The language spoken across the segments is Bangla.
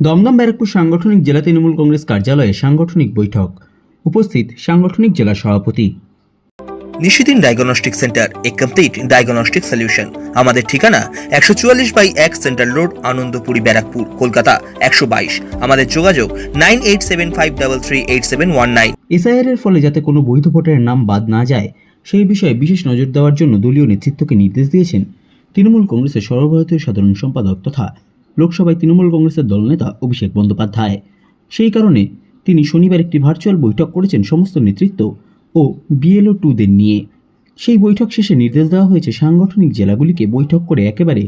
দমদম ব্যারাকপুর সাংগঠনিক জেলা তৃণমূল কংগ্রেস কার্যালয়ে সাংগঠনিক বৈঠক। উপস্থিত সাংগঠনিক জেলা সভাপতি। Nishidin diagnostic centre a complete diagnostic solution. আমাদের ঠিকানা একশো চুয়াল্লিশ বাই এক সেন্ট্রাল রোড আনন্দপুরি ব্যারাকপুর কলকাতা একশো বাইশ। আমাদের যোগাযোগ nine eight seven five double three eight seven one nine. SIR এর ফলে যাতে কোনো বৈধ ভোটারের নাম বাদ না যায় সেই বিষয়ে বিশেষ নজর দেওয়ার জন্য দলীয় নেতৃত্বকে নির্দেশ দিয়েছেন তৃণমূল কংগ্রেসের সর্বভারতীয় সাধারণ সম্পাদক তথা লোকসভায় তৃণমূল কংগ্রেসের দলনেতা অভিষেক বন্দ্যোপাধ্যায়। সেই কারণে তিনি শনিবার একটি ভার্চুয়াল বৈঠক করেছেন সমস্ত নেতৃত্ব ও বিএলও টুদের নিয়ে। সেই বৈঠক শেষে নির্দেশ দেওয়া হয়েছে সাংগঠনিক জেলাগুলিকে বৈঠক করে একেবারে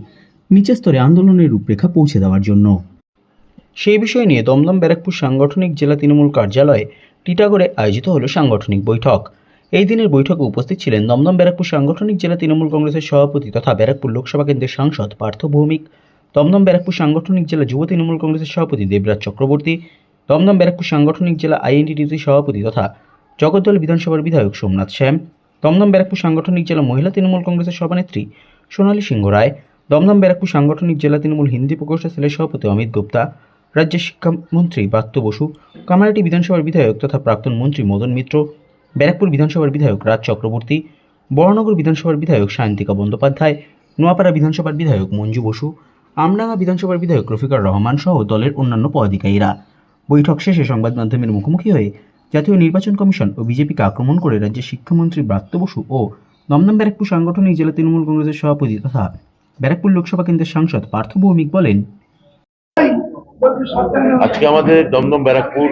নিচের স্তরে আন্দোলনের রূপরেখা পৌঁছে দেওয়ার জন্য। সেই বিষয় নিয়ে দমদম ব্যারাকপুর সাংগঠনিক জেলা তৃণমূল কার্যালয়ে টিটাগড়ে আয়োজিত হলো সাংগঠনিক বৈঠক। এই দিনের বৈঠকে উপস্থিত ছিলেন দমদম ব্যারাকপুর সাংগঠনিক জেলা তৃণমূল কংগ্রেসের সভাপতি তথা ব্যারাকপুর লোকসভা কেন্দ্রের সাংসদ পার্থ ভৌমিক। দমদম ব্যারাকপুর সাংগঠনিক জেলা যুব তৃণমূল কংগ্রেসের সভাপতি দেবরাজ চক্রবর্তী দমদম ব্যারাকপুর সাংগঠনিক জেলা আইএনটিটিউসি সভাপতি তথা জগদ্দল বিধানসভার বিধায়ক সোমনাথ শ্যাম দমদম ব্যারাকপুর সাংগঠনিক জেলা মহিলা তৃণমূল কংগ্রেসের সভানেত্রী সোনালী সিংহ রায় দমদম ব্যারাকপুর সাংগঠনিক জেলা তৃণমূল হিন্দি প্রকোষ্ঠ সেলের সভাপতি অমিত গুপ্তা, রাজ্যের শিক্ষামন্ত্রী ব্রাত্য বসু কামারাটি বিধানসভার বিধায়ক তথা প্রাক্তন মন্ত্রী মদন মিত্র, ব্যারাকপুর বিধানসভার বিধায়ক রাজ চক্রবর্তী, বড়নগর বিধানসভার বিধায়ক সায়ন্তিকা বন্দ্যোপাধ্যায়, নোয়াপাড়া বিধানসভার বিধায়ক মঞ্জু বসু আমডাঙ্গা বিধানসভার বিধায়ক রফিকার রহমান সহ দলের অন্যান্য পদাধিকারীরা। বৈঠক শেষে সংবাদ মাধ্যমের মুখোমুখি হয়ে জাতীয় নির্বাচন কমিশন ও বিজেপিকে আক্রমণ করে রাজ্যের শিক্ষামন্ত্রী ব্রাত্য বসু ও দমদম ব্যারাকপুর সাংগঠনিক জেলা তৃণমূল কংগ্রেসের সভাপতি তথা ব্যারাকপুর লোকসভা কেন্দ্রের সাংসদ পার্থ ভৌমিক বলেন, আজকে আমাদের দমদম ব্যারাকপুর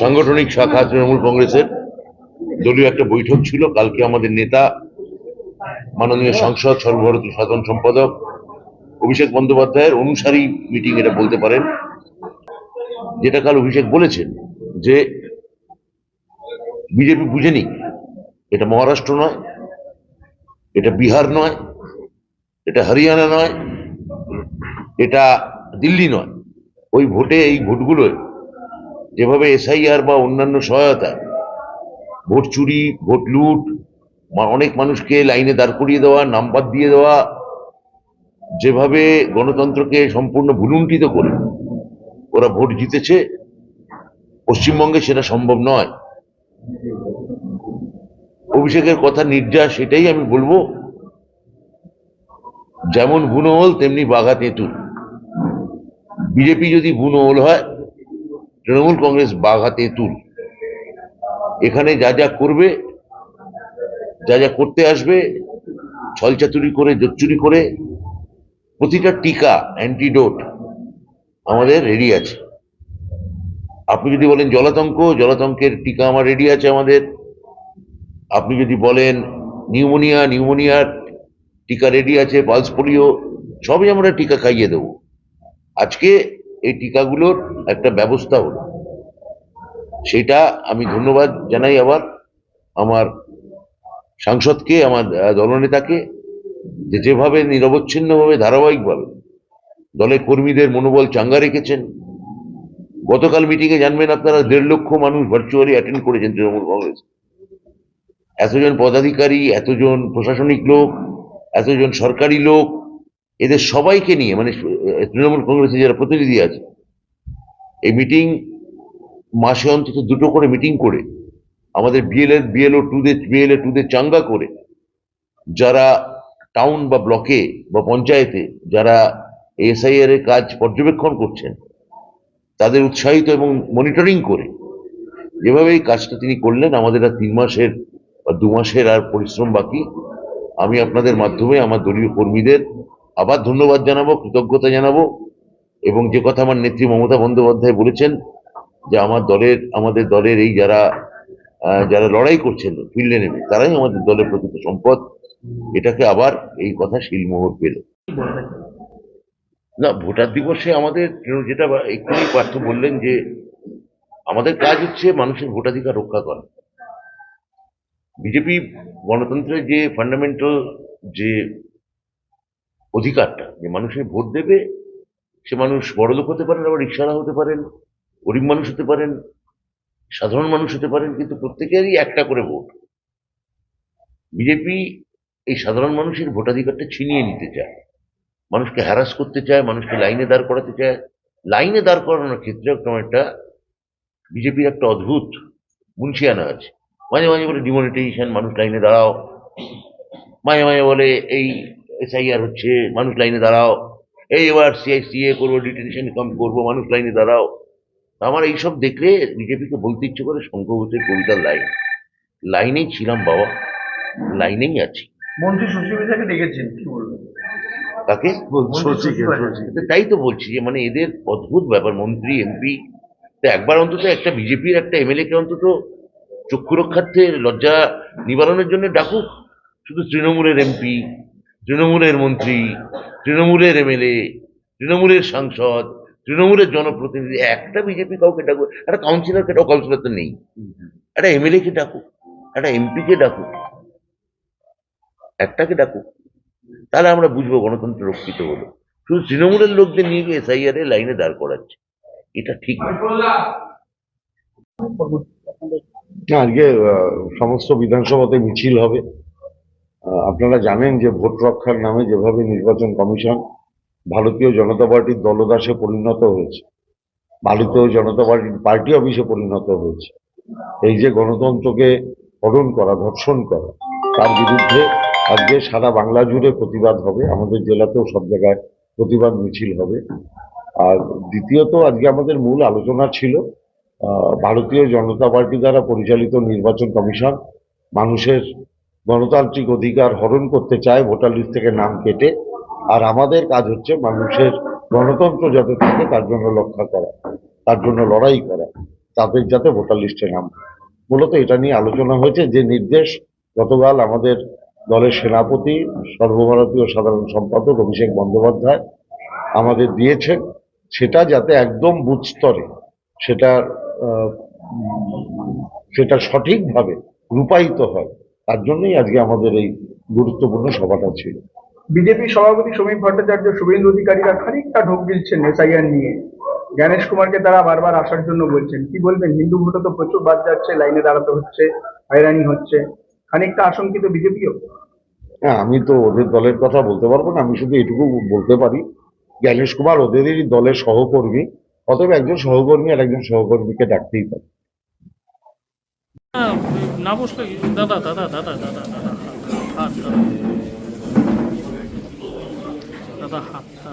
সাংগঠনিক শাখা তৃণমূল কংগ্রেসের দলীয় একটা বৈঠক ছিল। কালকে আমাদের নেতা, মাননীয় সংসদ, সর্বভারতীয় সাধারণ সম্পাদক অভিষেক বন্দ্যোপাধ্যায়ের অনুসারী মিটিং এটা বলতে পারেন, যেটা কাল অভিষেক বলেছেন যে বিজেপি বুঝেনি এটা মহারাষ্ট্র নয়, এটা বিহার নয়, এটা হরিয়ানা নয়, এটা দিল্লি নয়। ওই ভোটে, এই ভোটগুলোয় যেভাবে এসআইআর বা অন্যান্য সহায়তা, ভোট চুরি, ভোট লুট অনেক মানুষকে লাইনে দাঁড় করিয়ে দেওয়া নাম্বার দিয়ে দেওয়া যেভাবে গণতন্ত্রকে সম্পূর্ণ ভুলুণ্ঠিত করে ওরা ভোট জিতেছে, পশ্চিমবঙ্গে সেটা সম্ভব নয়। অভিষেকের কথা নির্যাস, সেটাই আমি বলব। যেমন বুনোহল তেমনি বাঘা তেঁতুল। বিজেপি যদি বুনোহল হয়, তৃণমূল কংগ্রেস বাঘা তেঁতুল। এখানে যা যা করবে, যা যা করতে আসবে ছলচাতুরি করে, জোচ্চুরি করে প্রতিটা টিকা অ্যান্টিডোট আমাদের রেডি আছে। আপনি যদি বলেন জলাতঙ্ক, জলাতঙ্কের টিকা আমার রেডি আছে আমাদের। আপনি যদি বলেন নিউমোনিয়া, নিউমোনিয়ার টিকা রেডি আছে পালস পোলিও সবই আমরা টিকা খাইয়ে দেবো। আজকে এই টিকাগুলোর একটা ব্যবস্থা হলো। সেটা আমি ধন্যবাদ জানাই আবার আমার সাংসদকে, আমার দলনেতাকে। যে যেভাবে নিরবচ্ছিন্নভাবে, ধারাবাহিকভাবে দলের কর্মীদের মনোবল চাঙ্গা রেখেছেন। গতকাল মিটিংয়ে জানবেন আপনারা, দেড় লক্ষ মানুষ ভার্চুয়ালি অ্যাটেন্ড করেছেন তৃণমূল কংগ্রেস। এতজন পদাধিকারী, এতজন প্রশাসনিক লোক, এতজন সরকারি লোক, এদের সবাইকে নিয়ে মানে তৃণমূল কংগ্রেসের যারা প্রতিনিধি আছে, এই মিটিং মাসে অন্তত দুটো করে মিটিং করে, আমাদের বিএলএ বিএলও টুদের বিএলএ টুদের চাঙ্গা করে, যারা টাউন বা ব্লকে বা পঞ্চায়েতে যারা এসআইআর এর কাজ পর্যবেক্ষণ করছেন, তাদের উৎসাহিত এবং মনিটরিং করে যেভাবে এই কাজটা তিনি করলেন, আমাদের আর তিন মাসের বা দু মাসের আর পরিশ্রম বাকি। আমি আপনাদের মাধ্যমে আমার দলীয় কর্মীদের আবার ধন্যবাদ জানাব, কৃতজ্ঞতা জানাব এবং যে কথা আমার নেত্রী মমতা বন্দ্যোপাধ্যায় বলেছেন যে আমার দলের, আমাদের দলের এই যারা যারা লড়াই করছেন, ফিল্ডে নেমে, তারাই আমাদের দলের প্রকৃত সম্পদ। এটাকে আবার এই কথা শিলমোহর পেল। না, ভোটার দিবসে আমাদের যেটা এক্ষুনি পার্থ বললেন যে, আমাদের কাজ হচ্ছে মানুষের ভোটাধিকার রক্ষা করা। বিজেপি গণতন্ত্রের যে ফান্ডামেন্টাল যে অধিকারটা, যে মানুষের ভোট দেবে, সে মানুষ বড়লোক হতে পারেন, আবার রিক্সাওয়ালা হতে পারেন, গরিব মানুষ হতে পারেন, সাধারণ মানুষ হতে পারেন, কিন্তু প্রত্যেকেরই একটা করে ভোট। বিজেপি এই সাধারণ মানুষের ভোটাধিকারটা ছিনিয়ে নিতে চায়। মানুষকে হ্যারাস করতে চায়, মানুষকে লাইনে দাঁড় করাতে চায়। লাইনে দাঁড় করানোর ক্ষেত্রে একটা বিজেপির একটা অদ্ভুত মুন্সিয়ানা আছে। মাঝে মাঝে বলে ডিমনিটাইজেশন মানুষ লাইনে দাঁড়াও। মাঝে মাঝে বলে, এই এসআইআর হচ্ছে, মানুষ লাইনে দাঁড়াও। এই এবার সিআই সিএ করব ডিটেনশন কম করব, মানুষ লাইনে দাঁড়াও। আমার এইসব দেখলে বিজেপিকে বলতে ইচ্ছে করে শঙ্কর ঘোষের কবিতার লাইন লাইনেই ছিলাম বাবা। লাইনেই আছি। মন্ত্রী সুশীলাকে ডেকেছেন কি বলবেন? তাকে তাই তো বলছি যে মানে এদের অদ্ভুত ব্যাপার মন্ত্রী এমপি। তো একবার অন্তত একটা বিজেপির একটা এমএলএ কে অন্তত চক্ষু রক্ষার্থে লজ্জা নিবারণের জন্য ডাকুক। শুধু তৃণমূলের এমপি তৃণমূলের মন্ত্রী তৃণমূলের এমএলএ তৃণমূলের সাংসদ তৃণমূলের জনপ্রতিনিধি একটা বিজেপি কাউকে ডাকুক একটা কাউন্সিলরকে ডাকুক কাউন্সিলর তো নেই। একটা এমএলএ কে ডাকুক একটা এমপি কে ডাকুক। একটাকে ডাকুক তাহলে আমরা বুঝব গণতন্ত্র রক্ষিত হলো। শুধু তৃণমূলের লোকদের নিয়ে গিয়ে এসআইআর এর লাইনে দাঁড় করাচ্ছে। এটা ঠিক আজকে সমস্ত বিধানসভাতে মিছিল হবে। আপনারা জানেন যে ভোট রক্ষার নামে যেভাবে নির্বাচন কমিশন ভারতীয় জনতা পার্টির দলদাসে পরিণত হয়েছে, ভারতীয় জনতা পার্টির পার্টি অফিসে পরিণত হয়েছে। এই যে গণতন্ত্রকে হরণ করা, ধর্ষণ করা, তার বিরুদ্ধে আজকে সারা বাংলা জুড়ে প্রতিবাদ হবে। আমাদের জেলাতেও সব জায়গায় প্রতিবাদ মিছিল হবে। আর দ্বিতীয়ত, আজকে আমাদের মূল আলোচনা ছিল ভারতীয় জনতা পার্টি দ্বারা পরিচালিত নির্বাচন কমিশন মানুষের গণতান্ত্রিক অধিকার হরণ করতে চায়, ভোটার লিস্ট থেকে নাম কেটে। আর আমাদের কাজ হচ্ছে মানুষের গণতন্ত্র যাতে থাকে, তার জন্য রক্ষা করা, তার জন্য লড়াই করা তাদের যাতে ভোটার লিস্টে নাম। মূলত এটা নিয়ে আলোচনা হয়েছে। যে নির্দেশ গতকাল আমাদের দলের সেনাপতি, সর্বভারতীয় সাধারণ সম্পাদক অভিষেক বন্দ্যোপাধ্যায় আমাদের দিয়েছেন। সেটা যাতে একদম বুথ স্তরে সেটা সেটা সঠিকভাবে রূপায়িত হয়, তার জন্যই আজকে আমাদের এই গুরুত্বপূর্ণ সভাটা ছিল। বিজেপি সভাপতি সমীপ ভট্টাচার্য, শুভেন্দু অধিকারীরা খানিকটা ঢোক গিলছেন এসআইআর নিয়ে। জ্ঞানেশ কুমারকে তারা বারবার আসার জন্য বলছেন। কি বলবেন? হিন্দু ভোটে তো প্রচুর বাদ যাচ্ছে, লাইনে দাঁড়াতে হচ্ছে, হয়রানি হচ্ছে। খানিকটা আশঙ্কিত বিজেপিও? হ্যাঁ আমি তো ওদের দলের কথা বলতে পারব না আমি শুধু এটুকু বলতে পারি জ্ঞানেশ কুমার ওদেরই দলের সহকর্মী অতএব একজন সহকর্মী আর একজন সহকর্মীকে ডাকতেই পারে। না বসলে কি? দাদা দাদা দাদা দাদা দাদা হাত হাত দাদা হাতটা